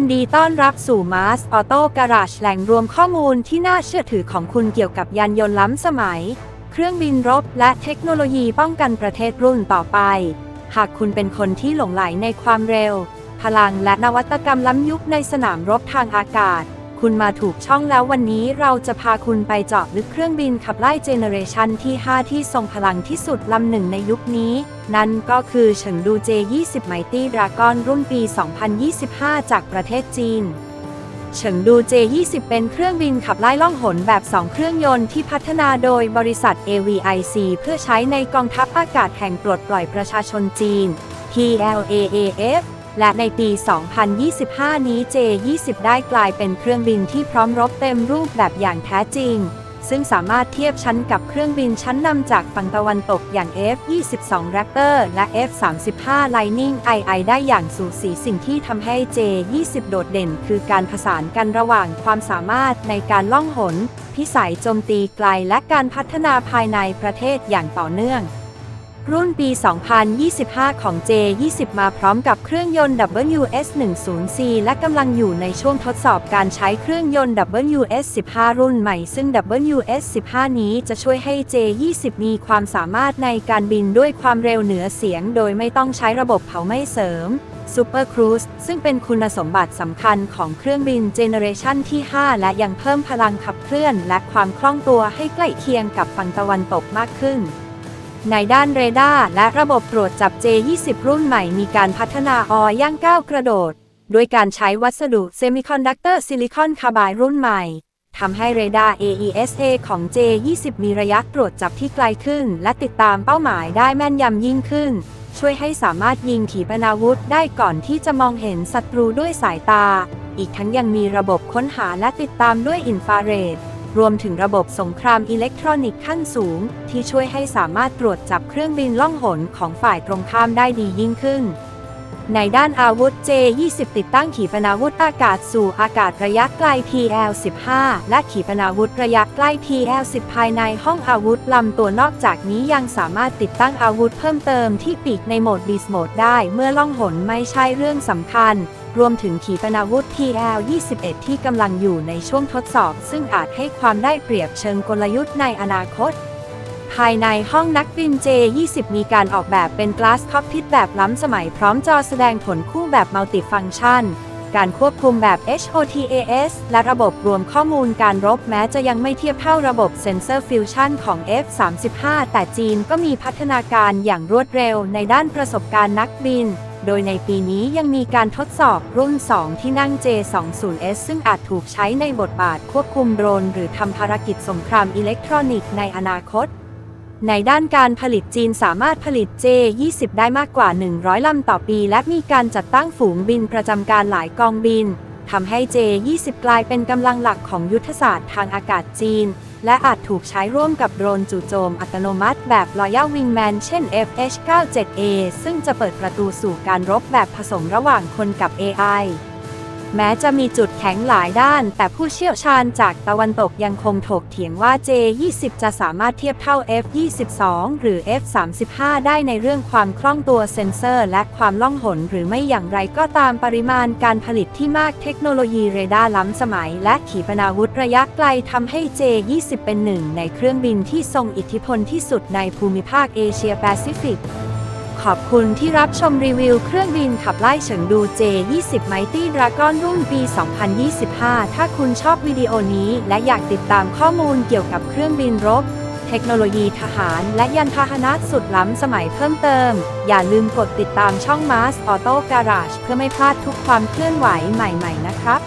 นดีต้อนรับสู่ Mars Auto Garage แหล่งรวมข้อมูลที่น่าเชื่อถือของคุณเกี่ยวกับยานยนต์ล้ำสมัย เครื่องบินรบและเทคโนโลยีป้องกันประเทศรุ่นต่อไป หากคุณเป็นคนที่หลงไหลในความเร็ว พลังและนวัตกรรมล้ำยุคในสนามรบทางอากาศ คุณมาถูกช่องแล้ววันนี้เราจะพาคุณไปเจาะลึกเครื่องบินขับไล่เจเนเรชันที่ 5 ที่ทรงพลังที่สุดลำหนึ่งในยุคนี้ นั่นก็คือเฉิงดู J20 Mighty Dragon รุ่นปี 2025 จากประเทศจีนเฉิงดู J20 เป็นเครื่องบินขับไล่ล่องหนแบบ 2 เครื่องยนต์ที่พัฒนาโดยบริษัท AVIC เพื่อใช้ในกองทัพอากาศแห่งปลดปล่อยประชาชนจีน PLAAF และในปี 2025 นี้ J20 ได้กลายเป็นเครื่องบินที่พร้อมรบเต็มรูปแบบอย่างแท้จริง ซึ่งสามารถเทียบชั้นกับเครื่องบินชั้นนำจากฝั่งตะวันตกอย่าง F-22 Raptor และ F-35 Lightning II ได้อย่างสูสีสิ่งที่ทำให้ J20 โดดเด่น คือการผสานกันระหว่างความสามารถในการล่องหน พิสัยโจมตีไกลและการพัฒนาภายในประเทศอย่างต่อเนื่อง รุ่นปี 2025 ของ J20 มาพร้อมกับเครื่องยนต์ WS10C และกำลังอยู่ในช่วงทดสอบการใช้เครื่องยนต์ WS15 รุ่นใหม่ ซึ่ง WS15 นี้จะช่วยให้ J20 มีความสามารถในการบินด้วยความเร็วเหนือเสียง โดยไม่ต้องใช้ระบบเผาไหม้เสริม Super Cruise ซึ่งเป็นคุณสมบัติสำคัญของเครื่องบินเจเนเรชันที่ 5 และยังเพิ่มพลังขับเคลื่อน และความคล่องตัวให้ใกล้เคียงกับฝั่งตะวันตกมากขึ้น ในด้านเรดาร์และระบบตรวจจับ J20 รุ่นใหม่มีการพัฒนาออย่างก้าวกระโดดด้วยการใช้วัสดุเซมิคอนดักเตอร์ซิลิคอนคาร์บายรุ่นใหม่ทำให้เรดาร์ AESA ของ J20 มีระยะตรวจจับที่ไกลขึ้น และติดตามเป้าหมายได้แม่นยำยิ่งขึ้น ช่วยให้สามารถยิงขีปนาวุธได้ก่อนที่จะมองเห็นศัตรูด้วยสายตา อีกทั้งยังมีระบบค้นหาและติดตามด้วยอินฟราเรด รวมถึงระบบสงครามอิเล็กทรอนิกส์ขั้นสูง ที่ช่วยให้สามารถตรวจจับเครื่องบินล่องหนของฝ่ายตรงข้ามได้ดียิ่งขึ้น ในด้านอาวุธ J20 ติดตั้งขีปนาวุธอากาศสู่อากาศระยะไกล PL-15 และขีปนาวุธระยะใกล้ PL-10 ภายในห้องอาวุธลำตัวนอกจากนี้ยังสามารถติดตั้งอาวุธเพิ่มเติมที่ปีกในโหมด Beast Mode ได้เมื่อล่องหนไม่ใช่เรื่องสำคัญ รวมถึงขีปนาวุธ PL-21 ที่กำลังอยู่ในช่วงทดสอบ ซึ่งอาจให้ความได้เปรียบเชิงกลยุทธ์ในอนาคต ภายในห้องนักบิน J20 มีการออกแบบเป็น Glass Cockpit แบบล้ำสมัยพร้อมจอแสดงผลคู่แบบ Multifunction การควบคุมแบบ HOTAS และระบบรวมข้อมูลการรบแม้จะยังไม่เทียบเท่าระบบ Sensor Fusion ของ F35 แต่จีนก็มีพัฒนาการอย่างรวดเร็วในด้านประสบการณ์นักบินโดยในปีนี้ยังมีการทดสอบรุ่น 2 ที่นั่ง J20S ซึ่งอาจถูกใช้ในบทบาทควบคุมโดรน หรือทำภารกิจสงครามอิเล็กทรอนิกส์ในอนาคต ในด้านการผลิตจีนสามารถผลิต J20 ได้มากกว่า 100 ลำต่อปี และมีการจัดตั้งฝูงบินประจำการหลายกองบินทำให้ J20 กลายเป็นกำลังหลักของยุทธศาสตร์ทางอากาศจีน และอาจถูกใช้ร่วมกับโดรนจู่โจมอัตโนมัติแบบ Royal Wingman เช่น FH-97A ซึ่งจะเปิดประตูสู่การรบแบบผสมระหว่างคนกับ AI แม้จะมีจุดแข็งหลายด้าน แต่ผู้เชี่ยวชาญจากตะวันตกยังคงถกเถียงว่า J20 จะสามารถเทียบเท่า F22 หรือ F35 ได้ในเรื่องความคล่องตัวเซ็นเซอร์ และความล่องหนหรือไม่อย่างไรก็ตามปริมาณการผลิตที่มากเทคโนโลยีเรดาร์ล้ำสมัย และขีปนาวุธระยะไกลทำให้ J20 เป็นหนึ่งในเครื่องบินที่ทรงอิทธิพลที่สุดในภูมิภาคเอเชียแปซิฟิก ขอบคุณที่รับชมรีวิวเครื่องบินขับไล่เฉิงดู J20 Mighty Dragon รุ่นปี 2025 ถ้าคุณชอบวิดีโอนี้และอยากติดตามข้อมูลเกี่ยวกับเครื่องบินรบ เทคโนโลยีทหารและยานพาหนะสุดล้ำสมัยเพิ่มเติม อย่าลืมกดติดตามช่อง Mars Auto Garage เพื่อไม่พลาดทุกความเคลื่อนไหวใหม่ ๆ นะครับ